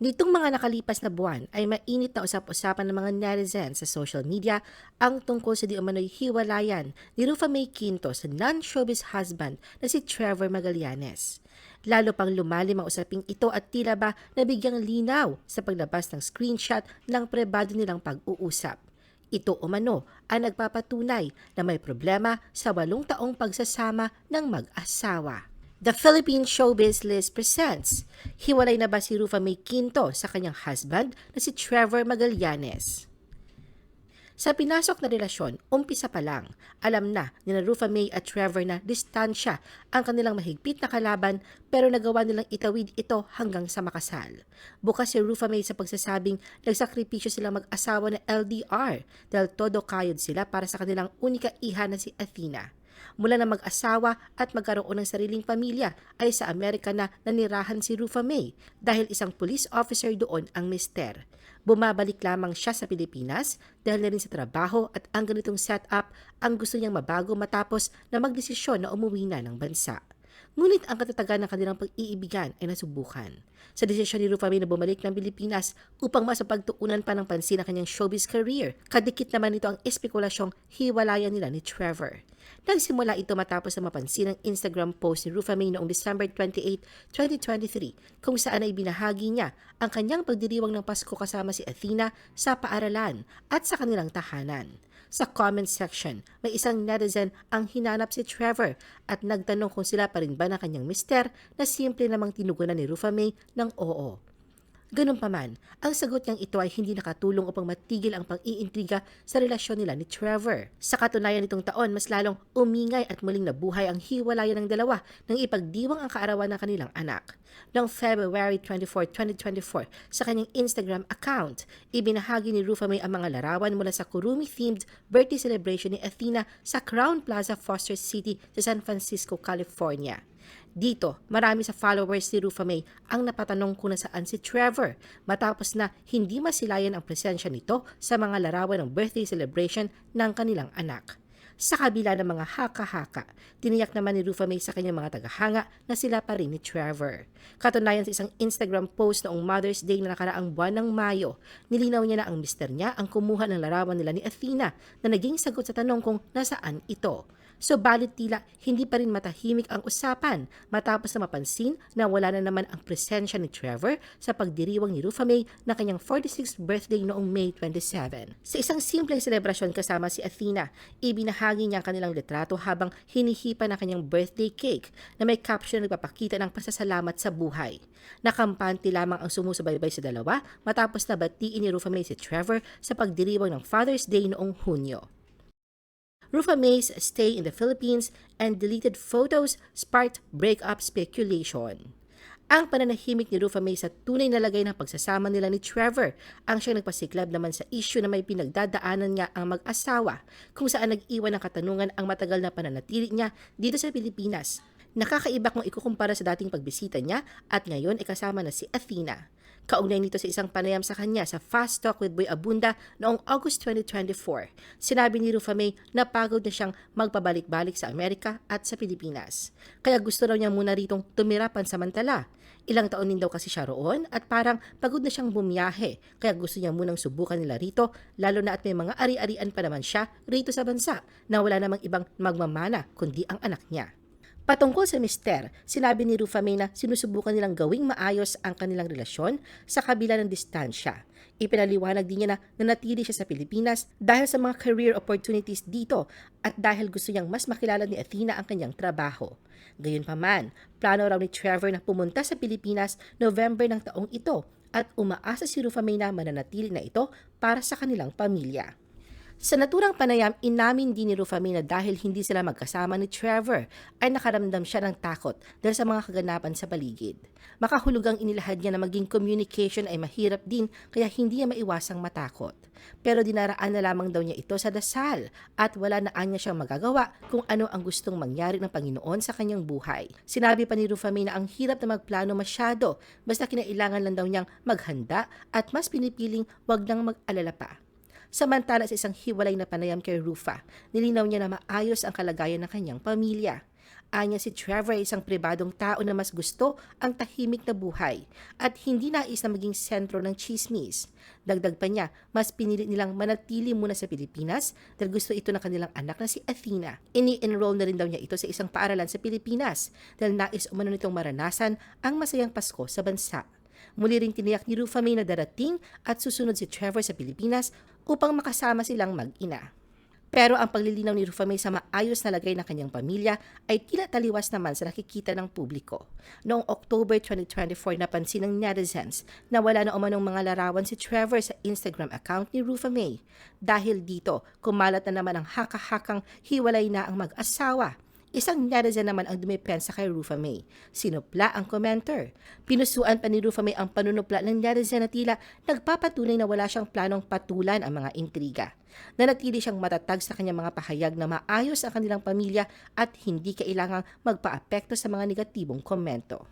Nitong mga nakalipas na buwan ay mainit na usap-usapan ng mga netizens sa social media ang tungkol sa di umano'y hiwalayan ni Rufa May Quinto sa non-showbiz husband na si Trevor Magallanes. Lalo pang lumalim ang usaping ito at tila ba nabigyang linaw sa paglabas ng screenshot ng prebado nilang pag-uusap. Ito umano ang nagpapatunay na may problema sa walong taong pagsasama ng mag-asawa. The Philippine Showbiz List presents Hiwalay na ba si Rufa May Quinto sa kanyang husband na si Trevor Magallanes? Sa pinasok na relasyon, umpisa pa lang, alam na ni na Rufa May at Trevor na distansya ang kanilang mahigpit na kalaban pero nagawa nilang itawid ito hanggang sa makasal. Bukas si Rufa May sa pagsasabing nagsakripisyo silang mag-asawa na LDR dahil todo kayod sila para sa kanilang unika iha na si Athena. Mula na mag-asawa at magkaroon ng sariling pamilya ay sa Amerika na nanirahan si Rufa May dahil isang police officer doon ang mister. Bumabalik lamang siya sa Pilipinas dahil na rin sa trabaho at ang ganitong setup ang gusto niyang mabago matapos na magdesisyon na umuwi na ng bansa. Ngunit ang katatagan ng kanilang pag-iibigan ay nasubukan. Sa desisyon ni Rufa May na bumalik ng Pilipinas upang masapagtuunan pa ng pansin ang kanyang showbiz career, kadikit naman nito ang espekulasyong hiwalayan nila ni Trevor. Nagsimula ito matapos na mapansin ang Instagram post ni Rufa May noong December 28, 2023 kung saan ay binahagi niya ang kanyang pagdiriwang ng Pasko kasama si Athena sa paaralan at sa kanilang tahanan. Sa comment section, may isang netizen ang hinanap si Trevor at nagtanong kung sila pa rin ba na kanyang mister na simple namang tinugunan ni Rufa May ng oo. Ganun pa man, ang sagot niyang ito ay hindi nakatulong upang matigil ang pag-iintriga sa relasyon nila ni Trevor. Sa katunayan nitong taon, mas lalong umingay at muling nabuhay ang hiwalayan ng dalawa nang ipagdiwang ang kaarawan ng kanilang anak. Noong February 24, 2024, sa kanyang Instagram account, ibinahagi ni Rufa May ang mga larawan mula sa Kurumi-themed birthday celebration ni Athena sa Crown Plaza, Foster City sa San Francisco, California. Dito, marami sa followers ni Rufa May ang napatanong kung nasaan si Trevor matapos na hindi masilayan ang presensya nito sa mga larawan ng birthday celebration ng kanilang anak. Sa kabila ng mga haka-haka, tiniyak naman ni Rufa May sa kanyang mga tagahanga na sila pa rin ni Trevor. Katunayan sa isang Instagram post noong Mother's Day na nakaraang buwan ng Mayo, nilinaw niya na ang mister niya ang kumuha ng larawan nila ni Athena na naging sagot sa tanong kung nasaan ito. Subalit tila hindi pa rin matahimik ang usapan matapos na mapansin na wala na naman ang presensya ni Trevor sa pagdiriwang ni Rufa May na kanyang 46th birthday noong May 27. Sa isang simpleng selebrasyon kasama si Athena, ibinahagi niya ang kanilang litrato habang hinihipa ng kanyang birthday cake na may caption na nagpapakita ng pasasalamat sa buhay. Nakampante lamang ang sumusubaybay sa dalawa matapos na batiin ni Rufa May si Trevor sa pagdiriwang ng Father's Day noong Hunyo. Rufa May's stay in the Philippines and deleted photos sparked breakup speculation. Ang pananahimik ni Rufa May sa tunay na lagay ng pagsasama nila ni Trevor ang siyang nagpasiklab naman sa issue na may pinagdadaanan niya ang mag-asawa kung saan nag-iwan ng katanungan ang matagal na pananatili niya dito sa Pilipinas. Nakakaiba kung ikukumpara sa dating pagbisita niya at ngayon ay kasama na si Athena. Kaugnay nito sa isang panayam sa kanya sa Fast Talk with Boy Abunda noong August 2024. Sinabi ni Rufa May na pagod na siyang magpabalik-balik sa Amerika at sa Pilipinas. Kaya gusto raw niya muna ritong tumira pansamantala. Ilang taon din daw kasi siya roon at parang pagod na siyang bumiyahe. Kaya gusto niya munang subukan nila rito lalo na at may mga ari-arian pa naman siya rito sa bansa na wala namang ibang magmamana kundi ang anak niya. Patungkol sa mister, sinabi ni Rufa May na sinusubukan nilang gawing maayos ang kanilang relasyon sa kabila ng distansya. Ipinaliwanag din niya na nanatili siya sa Pilipinas dahil sa mga career opportunities dito at dahil gusto niyang mas makilala ni Athena ang kanyang trabaho. Gayunpaman, plano raw ni Trevor na pumunta sa Pilipinas November ng taong ito at umaasa si Rufa May na mananatili na ito para sa kanilang pamilya. Sa naturang panayam, inamin din ni Rufa May na dahil hindi sila magkasama ni Trevor, ay nakaramdam siya ng takot dahil sa mga kaganapan sa paligid. Makahulugang inilahad niya na maging communication ay mahirap din kaya hindi niya maiwasang matakot. Pero dinaraan na lamang daw niya ito sa dasal at wala na anya siyang magagawa kung ano ang gustong mangyari ng Panginoon sa kanyang buhay. Sinabi pa ni Rufa May na ang hirap na magplano masyado basta kinailangan lang daw niyang maghanda at mas pinipiling wag nang mag-alala pa. Samantala sa isang hiwalay na panayam kay Rufa, nilinaw niya na maayos ang kalagayan ng kanyang pamilya. Anya si Trevor ay isang pribadong tao na mas gusto ang tahimik na buhay at hindi nais na maging sentro ng chismis. Dagdag pa niya, mas pinili nilang manatili muna sa Pilipinas dahil gusto ito ng kanilang anak na si Athena. Ini-enroll na rin daw niya ito sa isang paaralan sa Pilipinas dahil nais umano nitong maranasan ang masayang Pasko sa bansa. Muli ring tiniyak ni Rufa May na darating at susunod si Trevor sa Pilipinas upang makasama silang mag-ina. Pero ang paglilinaw ni Rufa May sa maayos na lagay ng kanyang pamilya ay tila taliwas naman sa nakikita ng publiko. Noong October 2024, napansin ng netizens na wala na umanong mga larawan si Trevor sa Instagram account ni Rufa May. Dahil dito, kumalat na naman ang haka-hakang hiwalay na ang mag-asawa. Isang netizen naman ang dumipensa kay Rufa May. Sinupla ang commenter. Pinusuan pa ni Rufa May ang panunupla ng netizen na tila nagpapatunay na wala siyang planong patulan ang mga intriga. Nanatili siyang matatag sa kanyang mga pahayag na maayos ang kanilang pamilya at hindi kailangang magpaapekto sa mga negatibong komento.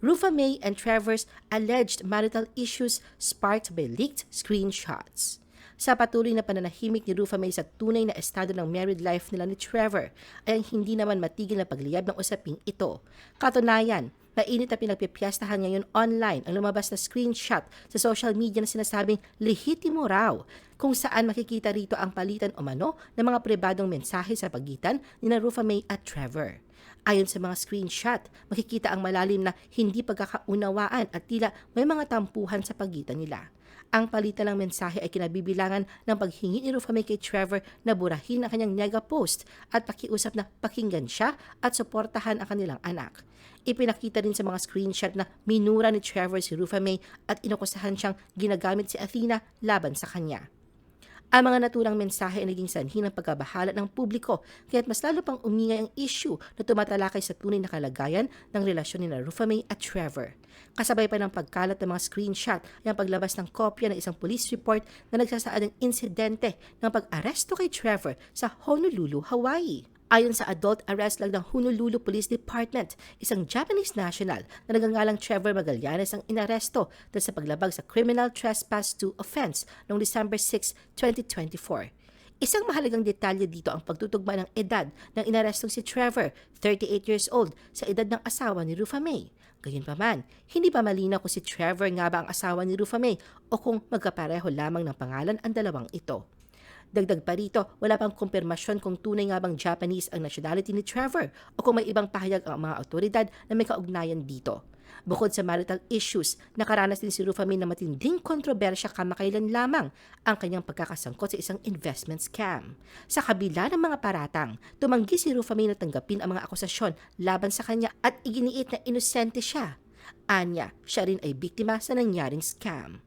Rufa May and Trevor's alleged marital issues sparked by leaked screenshots. Sa patuloy na pananahimik ni Rufa May sa tunay na estado ng married life nila ni Trevor ay ang hindi naman matigil na pagliyab ng usaping ito. Katunayan, mainit na pinagpipiyastahan ngayon online ang lumabas na screenshot sa social media na sinasabing lehitimo raw kung saan makikita rito ang palitan o mano ng mga pribadong mensahe sa pagitan ni na Rufa May at Trevor. Ayon sa mga screenshot, makikita ang malalim na hindi pagkakaunawaan at tila may mga tampuhan sa pagitan nila. Ang palitan ng mensahe ay kinabibilangan ng paghingi ni Rufa May kay Trevor na burahin ang kanyang nega post at pakiusap na pakinggan siya at suportahan ang kanilang anak. Ipinakita rin sa mga screenshot na minura ni Trevor si Rufa May at inukusahan siyang ginagamit si Athena laban sa kanya. Ang mga naturang mensahe ay naging sanhi ng pagkabahala ng publiko kaya't mas lalo pang umingay ang issue na tumatalakay sa tunay na kalagayan ng relasyon ni na Rufa May at Trevor. Kasabay pa ng pagkalat ng mga screenshot ay ang paglabas ng kopya ng isang police report na nagsasaad ng insidente ng pag-aresto kay Trevor sa Honolulu, Hawaii. Ayon sa adult arrest lang ng Honolulu Police Department, isang Japanese national na nagangalang Trevor Magallanes ang inaresto dahil sa paglabag sa criminal trespass to offense noong December 6, 2024. Isang mahalagang detalye dito ang pagtutugma ng edad ng inarestong si Trevor, 38 years old, sa edad ng asawa ni Rufa May. Gayunpaman, hindi pa malinaw kung si Trevor nga ba ang asawa ni Rufa May o kung magkapareho lamang ng pangalan ang dalawang ito. Dagdag pa rito, wala pang kumpirmasyon kung tunay nga bang Japanese ang nationality ni Trevor o kung may ibang pahayag ang mga otoridad na may kaugnayan dito. Bukod sa marital issues, nakaranas din si Rufa May na matinding kontrobersya kamakailan lamang ang kanyang pagkakasangkot sa isang investment scam. Sa kabila ng mga paratang, tumanggi si Rufa May na tanggapin ang mga akusasyon laban sa kanya at iginiit na inosente siya. Anya, siya rin ay biktima sa nangyaring scam.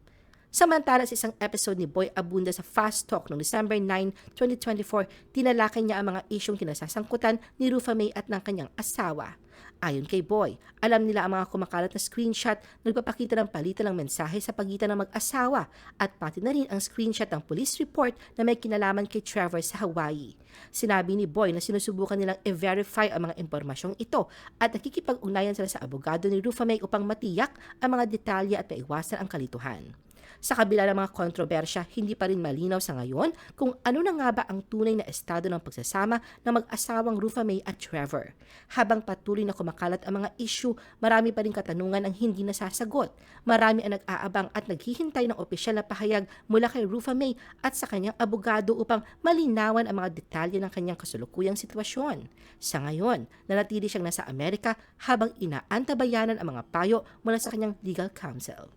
Samantala sa isang episode ni Boy Abunda sa Fast Talk noong December 9, 2024, tinalakay niya ang mga isyong kinasasangkutan ni Rufa May at ng kanyang asawa. Ayon kay Boy, alam nila ang mga kumakalat na screenshot na nagpapakita ng palitan ng mensahe sa pagitan ng mag-asawa at pati na rin ang screenshot ng police report na may kinalaman kay Trevor sa Hawaii. Sinabi ni Boy na sinusubukan nilang i-verify ang mga impormasyong ito at nakikipag-ugnayan sila sa abogado ni Rufa May upang matiyak ang mga detalye at maiwasan ang kalituhan. Sa kabila ng mga kontrobersya, hindi pa rin malinaw sa ngayon kung ano na nga ba ang tunay na estado ng pagsasama ng mag-asawang Rufa May at Trevor. Habang patuloy na kumakalat ang mga issue, marami pa rin katanungan ang hindi nasasagot. Marami ang nag-aabang at naghihintay ng opisyal na pahayag mula kay Rufa May at sa kanyang abogado upang malinawan ang mga detalye ng kanyang kasulukuyang sitwasyon. Sa ngayon, nanatili siyang nasa Amerika habang inaantabayanan ang mga payo mula sa kanyang legal counsel.